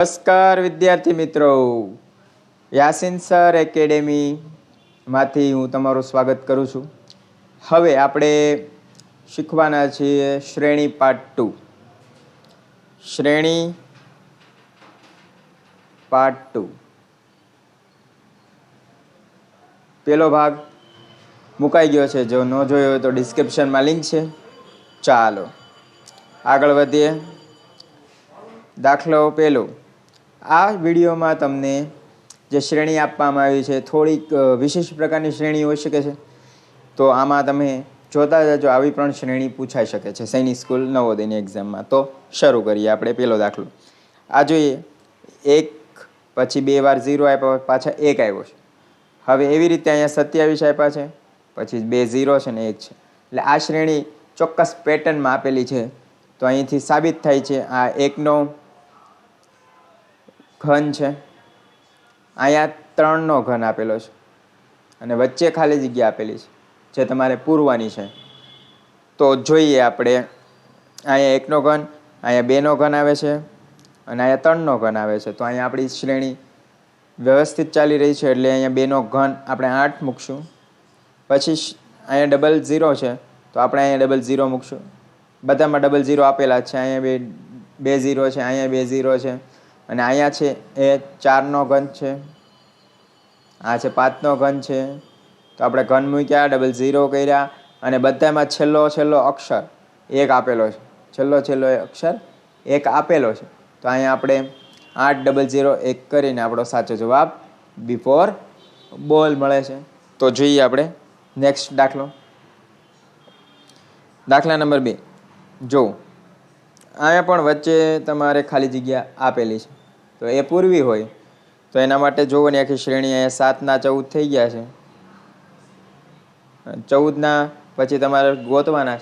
નમસ્કાર, વિદ્યાર્થી મિત્રો. યાસીન સર એકેડેમીમાંથી હું તમારું સ્વાગત કરું છું. હવે આપણે શીખવાના છીએ શ્રેણી પાર્ટ ટુ. શ્રેણી પાર્ટ ટુ. પેલો ભાગ મુકાઈ ગયો છે. જો ન જોયો હોય તો ડિસ્ક્રિપ્શનમાં લિંક છે. ચાલો આગળ વધીએ. દાખલો પહેલો આ વિડીયોમાં તમને જે શ્રેણી આપવામાં આવી છે, થોડીક વિશેષ પ્રકારની શ્રેણી હોઈ શકે છે. તો આમાં તમે જોતા જજો, આવી પણ શ્રેણી પૂછાઈ શકે છે સૈનિક સ્કૂલ નવોદયની એક્ઝામમાં તો શરૂ કરીએ આપણે પહેલો દાખલો. આ જોઈએ, એક પછી બે વાર ઝીરો આપ્યા પાછા એક આવ્યો છે. હવે એવી રીતે અહીંયા સત્યાવીસ આપ્યા છે, પછી બે ઝીરો છે ને એક છે. એટલે આ શ્રેણી ચોક્કસ પેટર્નમાં આપેલી છે. તો અહીંથી સાબિત થાય છે, આ એકનો ઘન છે. અહીંયા ત્રણનો ઘન આપેલો છે. અને વચ્ચે ખાલી જગ્યા આપેલી છે, જે તમારે પૂરવાની છે. તો જોઈએ આપણે, અહીંયા એકનો ઘન, અહીંયા બેનો ઘન આવે છે, અને અહીંયા ત્રણનો ઘન આવે છે. તો અહીંયા આપણી શ્રેણી વ્યવસ્થિત ચાલી રહી છે, એટલે અહીંયા બેનો ઘન આપણે આઠ મૂકશું. પછી અહીંયા ડબલ ઝીરો છે, તો આપણે અહીંયા ડબલ ઝીરો મૂકશું. બધામાં ડબલ ઝીરો આપેલા છે, અહીંયા બે બે ઝીરો છે, અહીંયા બે ઝીરો છે. અને અહીંયા છે એ ચારનો ઘન છે. આ છે પાંચનો ઘન છે. તો આપણે ઘન મૂક્યા ડબલ ઝીરો કર્યા અને બધામાં છેલ્લો છેલ્લો અક્ષર એક આપેલો છે. છેલ્લો છેલ્લો અક્ષર એક આપેલો છે. તો અહીંયા આપણે આઠ ડબલ ઝીરો એક કરીને આપણો સાચો જવાબ બિફોર બોલ મળે છે. તો જોઈએ આપણે નેક્સ્ટ દાખલો. દાખલા નંબર બે. જો, અહીંયા પણ વચ્ચે તમારે ખાલી જગ્યા આપેલી છે. તો એ પૂર્વી હોય. તો એના માટે જોવાની આખી શ્રેણી અહીંયા સાતના ચૌદ થઈ ગયા છે. ચૌદના પછી તમારે ગોતવાના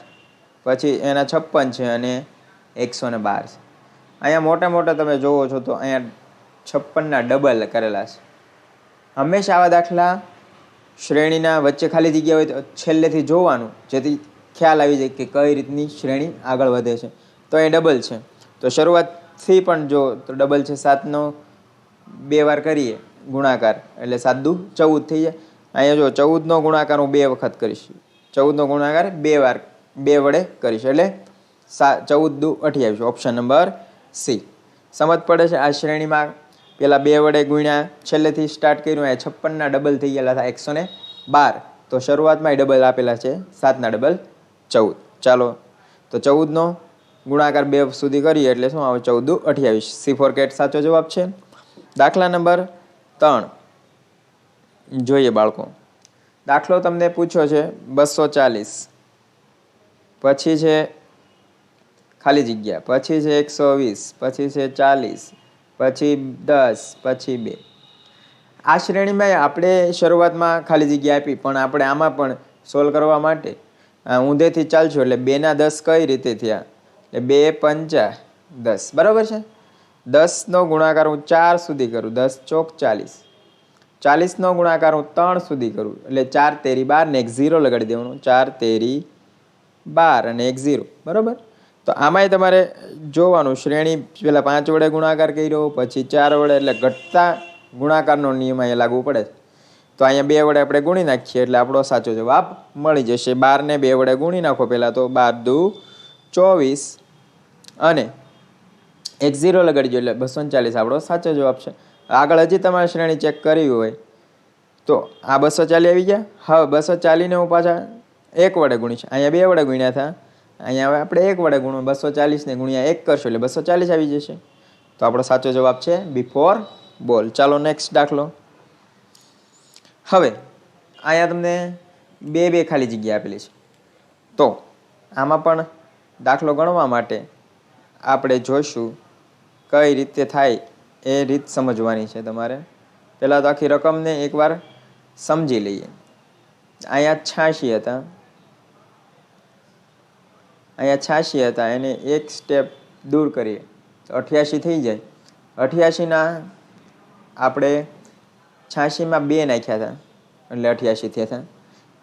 પછી એના છપ્પન છે અને એકસો ને બાર છે. અહીંયા મોટા મોટા તમે જોવો છો તો અહીંયા છપ્પનના ડબલ કરેલા છે. હંમેશા આવા દાખલા શ્રેણીના વચ્ચે ખાલી જગ્યા હોય તો છેલ્લેથી જોવાનું, જેથી ખ્યાલ આવી જાય કે કઈ રીતની શ્રેણી આગળ વધે છે. તો અહીં ડબલ છે. તો શરૂઆતથી પણ જો તો ડબલ છે, સાતનો, બે વાર કરીએ ગુણાકાર. એટલે સાત દુ ચૌદ થઈ જાય. અહીંયા જો ચૌદનો ગુણાકાર હું બે વખત કરીશ. ચૌદનો ગુણાકાર બે વાર, બે વડે કરીશ. એટલે સા ચૌદ દુ અઠ્યાવીસ ઓપ્શન નંબર સી સમજ પડે છે આ શ્રેણીમાં? પેલા બે વડે ગુણ્યા, છેલ્લેથી સ્ટાર્ટ કર્યું, અહીંયા છપ્પનના ડબલ થઈ ગયેલા હતા એકસો બાર. તો શરૂઆતમાં ડબલ આપેલા છે, સાતના ડબલ ચૌદ. ચાલો, તો ચૌદનો ગુણાકાર બે સુધી કરીએ એટલે શું આવે? ચૌદ અઠ્યાવીસ. સી ફોર કેટ સાચો જવાબ છે? દાખલા નંબર ત્રણ. જોઈએ બાળકો. દાખલો તમને પૂછ્યો છે, બસો ચાલીસ. પછી છે, ખાલી જગ્યા. પછી છે એકસો વીસ. પછી છે ચાલીસ. પછી દસ. પછી બે. આ શ્રેણીમાં આપણે શરૂઆતમાં ખાલી જગ્યા આપી, પણ આપણે આમાં પણ સોલ્વ કરવા માટે ઊંધેથી ચાલશું એટલે બેના દસ કઈ રીતે થયા? એટલે બે પંચા દસ. બરાબર છે? દસનો ગુણાકાર હું ચાર સુધી કરું. દસ ચોક ચાલીસ. ચાલીસનો ગુણાકાર હું ત્રણ સુધી કરું. એટલે ચાર તેરી બાર ને એક ઝીરો લગાડી દેવાનું. ચાર તેરી બાર અને એક ઝીરો. બરાબર? તો આમાંય તમારે જોવાનું. શ્રેણી પહેલાં પાંચ વડે ગુણાકાર કર્યો, પછી ચાર વડે એટલે ઘટતા ગુણાકારનો નિયમ અહીંયા લાગુ પડે તો અહીંયા બે વડે આપણે ગુણી નાખીએ એટલે આપણો સાચો જવાબ મળી જશે. બારને બે વડે ગુણી નાખો પહેલાં તો બાર દુ ચોવીસ અને એક ઝીરો લગાડી દો એટલે બસો ચાલીસ. આપણો સાચો જવાબ છે. આગળ હજી તમારે શ્રેણી ચેક કરવી હોય તો આ બસો ચાલી આવી ગયા. હવે બસો ચાલીને હું પાછા એક વડે ગુણીશ. અહીંયા બે વડે ગુણ્યા હતા અહીંયા હવે આપણે એક વડે ગુણો. બસો ચાલીસને ગુણ્યા એક કરશો એટલે બસો ચાલીસ આવી જશે. તો આપણો સાચો જવાબ છે બિફોર બોલ ચાલો નેક્સ્ટ દાખલો. હવે અહીંયા તમને બે બે ખાલી જગ્યા આપેલી છે. તો આમાં પણ દાખલો ગણવા માટે આપણે જોઈશું કઈ રીતે થાય એ રીત સમજવાની છે તમારે. પહેલાં તો આખી રકમને એકવાર સમજી લઈએ. અહીંયા છ્યાસી હતા. અહીંયા છ્યાસી હતા, એને એક સ્ટેપ દૂર કરીએ. તો અઠ્યાસી થઈ જાય. અઠ્યાસીના આપણે છ્યાસીમાં બે નાખ્યા હતા, એટલે અઠ્યાસી થયા હતા.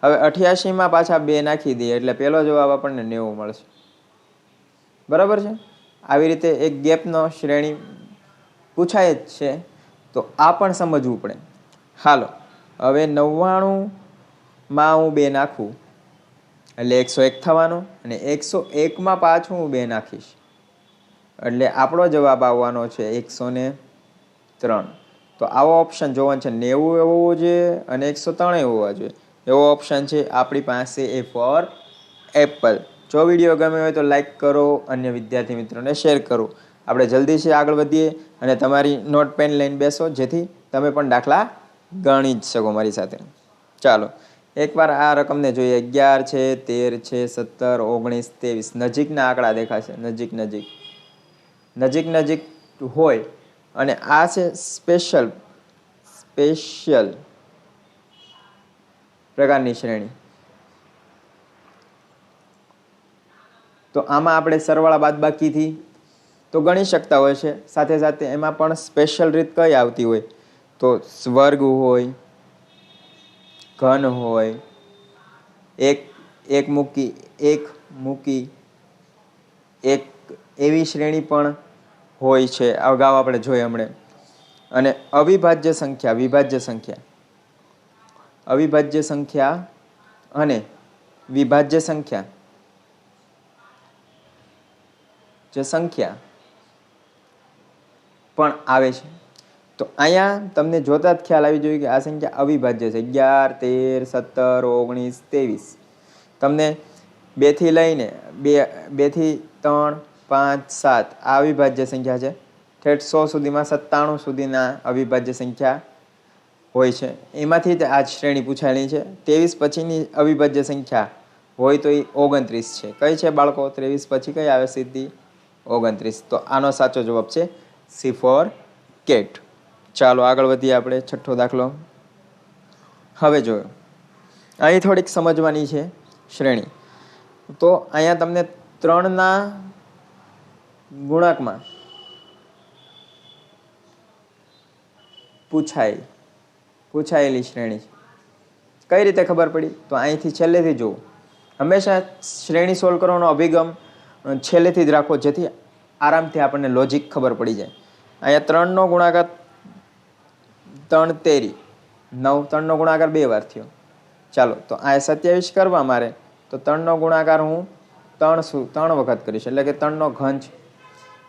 હવે અઠ્યાસીમાં પાછા બે નાખી દઈએ, એટલે પહેલો જવાબ આપણને નેવું મળશે. બરાબર છે? આવી રીતે એક ગેપનો શ્રેણી પૂછાય જ છે. તો આ પણ સમજવું પડે. હાલો, હવે નવ્વાણુંમાં હું બે નાખું. એટલે એકસો એક થવાનો અને એકસો એકમાં પાછું હું બે નાખીશ. એટલે આપણો જવાબ આવવાનો છે એકસો ને ત્રણ. તો આવો ઓપ્શન જોવાનો છે. નેવું એવો જોઈએ અને એકસો ત્રણ એવો હોવા જોઈએ. એવો ઓપ્શન છે આપણી પાસે એ ફોર એપલ જો વીડિયો ગમે હોય તો લાઇક કરો, અન્ય વિદ્યાર્થી મિત્રોને શેર કરો. આપણે જલ્દીથી આગળ વધીએ અને તમારી નોટ પેન લઈને બેસો, જેથી તમે પણ દાખલા ગણી જ શકો મારી સાથે. ચાલો, એકવાર આ રકમને જોઈએ. અગિયાર છે, તેર છે, સત્તર, ઓગણીસ, ત્રેવીસ. નજીકના આંકડા દેખાશે. નજીક નજીક. નજીક નજીક હોય. અને આ છે સ્પેશિયલ સ્પેશિયલ પ્રકારની શ્રેણી. તો આમાં આપણે સરવાળા બાદબાકીથી તો ગણી શકતા હોય છે. સાથે સાથે એમાં પણ સ્પેશિયલ રીત કઈ આવતી હોય? તો સ્વર્ગ હોય, ઘન હોય, એક એક મૂકી એક મૂકી, એક એવી શ્રેણી પણ હોય છે. અગાઉ આપણે જોઈ હમણે. અને અવિભાજ્ય સંખ્યા, વિભાજ્ય સંખ્યા. અવિભાજ્ય સંખ્યા અને વિભાજ્ય સંખ્યા. જે સંખ્યા પણ આવે છે. તો અહીંયા તમને જોતા જ ખ્યાલ આવી જોઈએ કે આ સંખ્યા અવિભાજ્ય છે. અગિયાર, તેર, સત્તર, ઓગણીસ, ત્રેવીસ. તમને બેથી લઈને બે, બેથી ત્રણ, પાંચ, સાત આ અવિભાજ્ય સંખ્યા છે. ઠેઠ સો સુધીમાં સત્તાણું સુધીના અવિભાજ્ય સંખ્યા હોય છે. એમાંથી જ આ શ્રેણી પૂછાયેલી છે. ત્રેવીસ પછીની અવિભાજ્ય સંખ્યા હોય તો એ ઓગણત્રીસ છે. કઈ છે બાળકો? ત્રેવીસ પછી કઈ આવે? સીધી ઓગણત્રીસ. તો આનો સાચો જવાબ છે સી ફોર કેટ. ચાલો આગળ વધીએ આપણે, છઠ્ઠો દાખલો. હવે જોયો. અહીં થોડીક સમજવાની છે શ્રેણી. તો અહીંયા તમને ત્રણના ગુણાંકમાં પૂછાય, પૂછાયેલી શ્રેણી કઈ રીતે ખબર પડી? તો અહીંથી છેલ્લેથી જુઓ હંમેશા શ્રેણી સોલ્વ કરવાનો અભિગમ છેલ્લેથી જ રાખો જેથી આરામથી આપણને લોજિક ખબર પડી જાય. અહીંયા ત્રણનો ગુણાકાર ત્રણ તેરી. નવ, ત્રણનો ગુણાકાર બે વાર થયો. ચાલો, તો આ સત્યાવીસ કરવા મારે, તો ત્રણનો ગુણાકાર હું ત્રણ શું ત્રણ વખત કરીશ. એટલે કે ત્રણનો છે.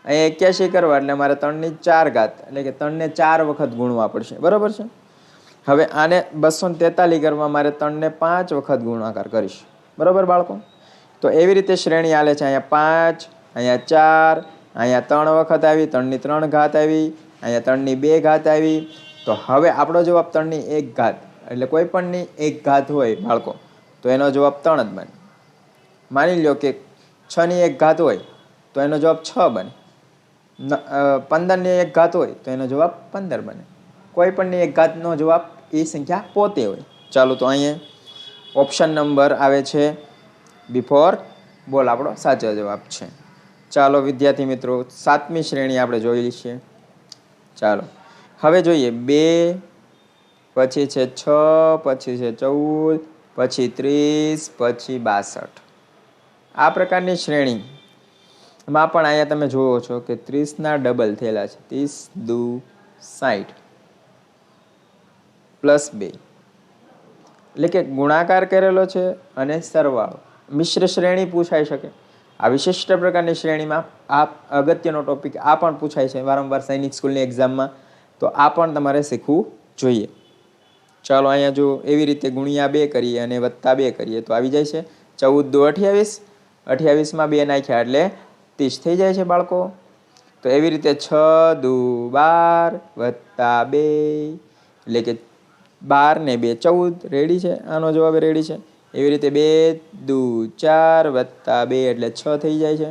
અહીંયા એક્યાસી કરવા, એટલે મારે ત્રણની ચાર ઘાત, એટલે કે ત્રણને ચાર વખત ગુણવા પડશે. બરાબર છે? હવે આને બસો તેતાલીસ કરવા મારે ત્રણને પાંચ વખત ગુણાકાર કરીશ. બરાબર બાળકો? તો એવી રીતે શ્રેણી આલે છે. અહીંયા પાંચ, અહીંયા ચાર, અહીંયા ત્રણ વખત આવી, ત્રણની ત્રણ ઘાત આવી, અહીંયા ત્રણની બે ઘાત આવી. તો હવે આપણો જવાબ ત્રણની એક ઘાત, એટલે કોઈ પણની એક ઘાત હોય બાળકો, તો એનો જવાબ ત્રણ જ બને. માની લો કે છની એક ઘાત હોય, તો એનો જવાબ છ બને. પંદરની એક ઘાત હોય, તો એનો જવાબ પંદર બને. કોઈ પણની એક ઘાતનો જવાબ એ સંખ્યા પોતે હોય. ચાલો તો અહીંયા ઓપ્શન નંબર આવે છે. બિફોર બોલ આપણો સાચો જવાબ છે. ચાલો વિદ્યાર્થી મિત્રો, સાતમી શ્રેણી આપણે જોઈ છે ચાલો, હવે જોઈએ. બે, પછી છે છ, પછી છે ચૌદ, પછી ત્રીસ, પછી બાસઠ. આ પ્રકારની શ્રેણી માં પણ અહીંયા તમે જુઓ છો કે ત્રીસના ડબલ થયેલા છે. ત્રીસ, દુ સાઠ પ્લસ બે. એટલે કે ગુણાકાર કરેલો છે અને સરવાળો. મિશ્ર શ્રેણી પૂછાઈ શકે. આ વિશિષ્ટ પ્રકારની શ્રેણીમાં આ અગત્યનો ટોપિક આ પણ પૂછાય છે વારંવાર સૈનિક સ્કૂલની એક્ઝામમાં તો આ પણ તમારે શીખવું જોઈએ. ચાલો અહીંયા જો એવી રીતે ગુણ્યા બે કરીએ અને વત્તા બે કરીએ તો આવી જાય છે ચૌદ દો અઠ્યાવીસ. અઠ્યાવીસમાં બે નાખ્યા એટલે ત્રીસ થઈ જાય છે બાળકો. તો એવી રીતે છ દુ બાર વત્તા બે. એટલે કે બાર ને બે ચૌદ. રેડી છે? આનો જવાબ રેડી છે? એવી રીતે બે, દુ, ચાર વત્તા બે એટલે છ થઈ જાય છે.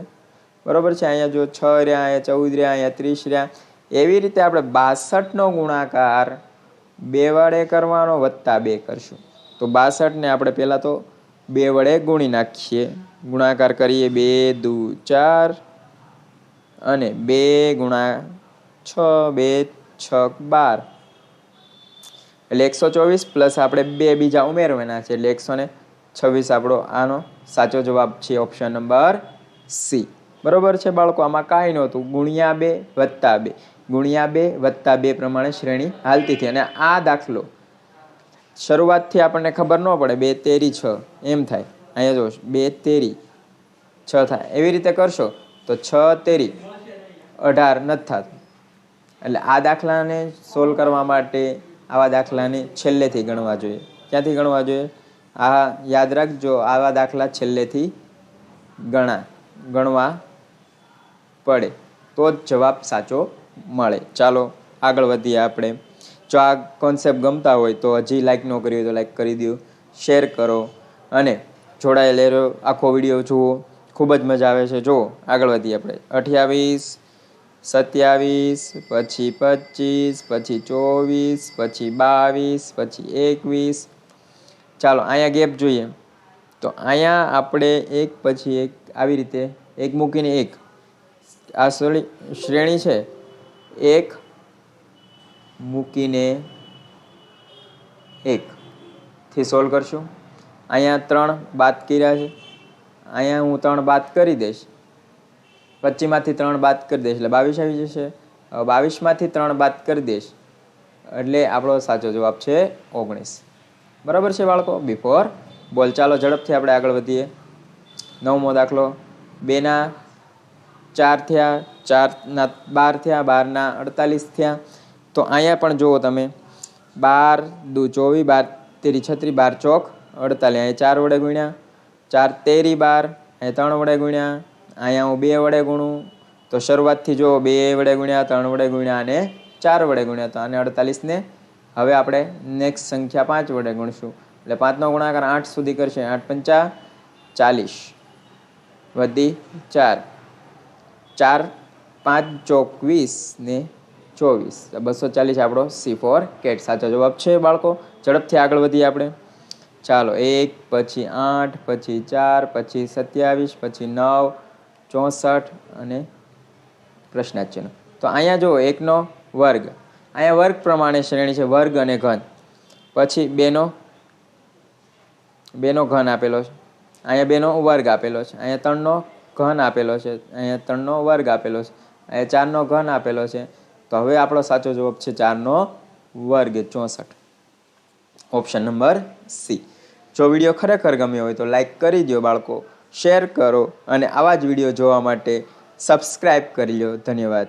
બરાબર છે? અહીંયા જો છ રહ્યા, અહીંયા ચૌદ રહ્યા, અહીંયા ત્રીસ રહ્યા. એવી રીતે આપણે બાસઠનો ગુણાકાર બે વડે કરવાનો વત્તા બે કરશું. તો બાસઠને આપણે પહેલાં તો બે વડે ગુણી નાખીએ. ગુણાકાર કરીએ બે, દુ, ચાર અને બે ગુણા છ, બે છ બાર. એટલે એકસો ચોવીસ પ્લસ આપણે બે બીજા ઉમેરવાના છે. એટલે એકસો ને છવ્વીસ આપણો આનો સાચો જવાબ છે ઓપ્શન નંબર સી બરોબર છે બાળકો? આમાં કાંઈ નહોતું ગુણ્યા બે વત્તા બે. ગુણ્યા બે વત્તા બે પ્રમાણે શ્રેણી હાલતી હતી. અને આ દાખલો શરૂઆતથી આપણને ખબર ન પડે. બે તેરી છ. એમ થાય. અહીંયા જો બે તેરી છ થાય. એવી રીતે કરશો તો છ તેરી અઢાર નથી થતું. એટલે આ દાખલાને સોલ્વ કરવા માટે આવા દાખલાને છેલ્લેથી ગણવા જોઈએ. ક્યાંથી ગણવા જોઈએ? આ યાદ રાખજો, આવા દાખલા છેલ્લેથી ગણા, ગણવા પડે, તો જ જવાબ સાચો મળે. ચાલો, આગળ વધીએ આપણે. જો આ કોન્સેપ્ટ ગમતા હોય તો હજી લાઈક ન કરી હોય તો લાઈક કરી દો શેર કરો, અને જોડાયેલ રહો. આખો વીડિયો જુઓ, ખૂબ જ મજા આવે છે. જુઓ આગળ વધીએ આપણે. અઠ્યાવીસ, સત્યાવીસ, પછી પચીસ પછી ચોવીસ, પછી બાવીસ, પછી એકવીસ ચાલો, અહીંયા ગેપ જોઈએ. તો અહીંયા આપણે એક, પછી એક, આવી રીતે એક મૂકીને એક. આ શ્રેણી શ્રેણી છે. એક મૂકીને એકથી સોલ્વ કરશું. અહીંયા ત્રણ બાદ કર્યા છે. અહીંયા હું ત્રણ બાદ કરી દઈશ. પચીસમાંથી ત્રણ બાદ કરી દઈશ. એટલે બાવીસ આવી જશે. બાવીસમાંથી ત્રણ બાદ કરી દઈશ. એટલે આપણો સાચો જવાબ છે ઓગણીસ. બરાબર છે બાળકો? બિફોર બોલ, ચાલો ઝડપથી આપણે આગળ વધીએ. નવમો દાખલો. બેના ચાર થયા, ચારના બાર થયા, બારના અડતાલીસ થયા. તો અહીંયા પણ જુઓ તમે. બાર દુ ચોવીસ, બાર તેરી છત્રી બાર ચોક, અડતાલીસ. અહીંયા ચાર વડે ગુણ્યા. ચાર તેરી બાર, અહીંયા ત્રણ વડે ગુણ્યા. અહીંયા હું બે વડે ગુણું. તો શરૂઆતથી જો બે વડે ગુણ્યા, ત્રણ વડે ગુણ્યા અને ચાર વડે ગુણ્યા. તો આને અડતાલીસને હવે આપણે નેક્સ્ટ સંખ્યા પાંચ વડે ગુણશું. એટલે પાંચનો ગુણાકાર આઠ સુધી કરશે. આઠ પંચા ચાલીસ. વધી ચાર. ચાર, પાંચ ચોવીસ ને ચોવીસ. બસો ચાલીસ આપણો સી ફોર કેટ. સાચો જવાબ છે બાળકો. ઝડપથી આગળ વધીએ આપણે. ચાલો, એક, પછી આઠ, પછી ચાર, પછી સત્યાવીસ, પછી નવ, ચોસઠ અને પ્રશ્નાચિહ્ન. તો અહીંયા જુઓ, એકનો વર્ગ. અહીંયા વર્ગ પ્રમાણે શ્રેણી છે, વર્ગ અને ઘન. પછી બેનો બેનો ઘન આપેલો છે. અહીંયા બેનો વર્ગ આપેલો છે. અહીંયા ત્રણનો ઘન આપેલો છે. અહીંયા ત્રણનો વર્ગ આપેલો છે. અહીંયા ચારનો ઘન આપેલો છે. તો હવે આપણો સાચો જવાબ છે ચારનો વર્ગ ચોસઠ. Option number C. જો વીડિયો ખરેખર ગમ્યો હોય તો લાઈક કરી દો બાળકો, શેર કરો અને આવા જ વીડિયો જોવા માટે સબસ્ક્રાઈબ કરી લો ધન્યવાદ.